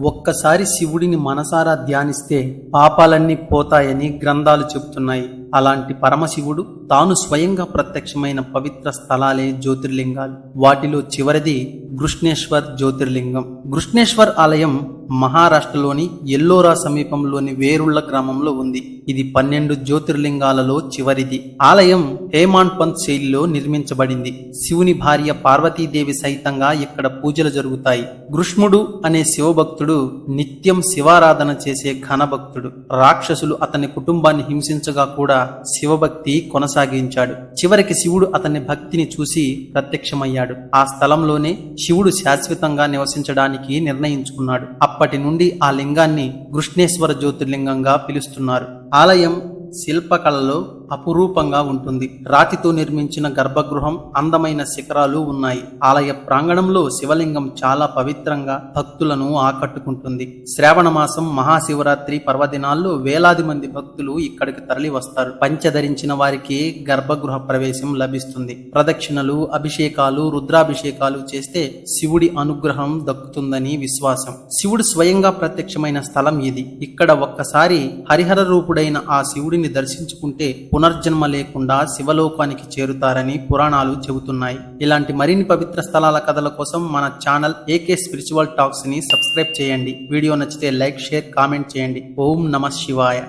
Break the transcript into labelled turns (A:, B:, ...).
A: ఒక్కసారి శివుడిని మనసారా ధ్యానిస్తే పాపాలన్నీ పోతాయని గ్రంథాలు చెబుతున్నాయి. అలాంటి పరమశివుడు తాను స్వయంగా ప్రత్యక్షమైన పవిత్ర స్థలాలే జ్యోతిర్లింగాలు. వాటిలో చివరిది గృష్ణేశ్వర్ జ్యోతిర్లింగం. గృష్ణేశ్వర్ ఆలయం మహారాష్ట్రలోని ఎల్లోరా సమీపంలోని వేరుళ్ళ గ్రామంలో ఉంది. ఇది పన్నెండు జ్యోతిర్లింగాలలో చివరిది. ఆలయం హేమాండ్ పంత్ శైలిలో నిర్మించబడింది. శివుని భార్య పార్వతీదేవి సహితంగా ఇక్కడ పూజలు జరుగుతాయి. గృష్ముడు అనే శివభక్తుడు నిత్యం శివారాధన చేసే ఘనభక్తుడు. రాక్షసులు అతని కుటుంబాన్ని హింసించగా కూడా శివభక్తి కొనసాగించాడు. చివరికి శివుడు అతని భక్తిని చూసి ప్రత్యక్షమయ్యాడు. ఆ స్థలంలోనే శివుడు శాశ్వతంగా నివసించడానికి నిర్ణయించుకున్నాడు. అప్పటి నుండి ఆ లింగాన్ని కృష్ణేశ్వర జ్యోతిర్లింగంగా పిలుస్తున్నారు. ఆలయం శిల్పకళలో అపురూపంగా ఉంటుంది. రాతితో నిర్మించిన గర్భగృహం అందమైన శిఖరాలు ఉన్నాయి. ఆలయ ప్రాంగణంలో శివలింగం చాలా పవిత్రంగా భక్తులను ఆకట్టుకుంటుంది. శ్రావణ మాసం మహాశివరాత్రి పర్వదినాల్లో వేలాది మంది భక్తులు ఇక్కడికి తరలి వస్తారు. పంచధరించిన వారికి గర్భగృహ ప్రవేశం లభిస్తుంది. ప్రదక్షిణలు అభిషేకాలు రుద్రాభిషేకాలు చేస్తే శివుడి అనుగ్రహం దక్కుతుందని విశ్వాసం. శివుడు స్వయంగా ప్రత్యక్షమైన స్థలం ఇది. ఇక్కడ ఒక్కసారి హరిహర రూపుడైన ఆ శివుడిని దర్శించుకుంటే పునర్జన్మ లేకుండా శివలోకానికి చేరుతారని పురాణాలు చెబుతున్నాయి. ఇలాంటి మరిన్ని పవిత్ర స్థలాల కథల కోసం మన ఛానల్ ఏకే స్పిరిచువల్ టాక్స్ని సబ్స్క్రైబ్ చేయండి. వీడియో నచ్చితే లైక్ షేర్ కామెంట్ చేయండి. ఓం నమ శివాయ.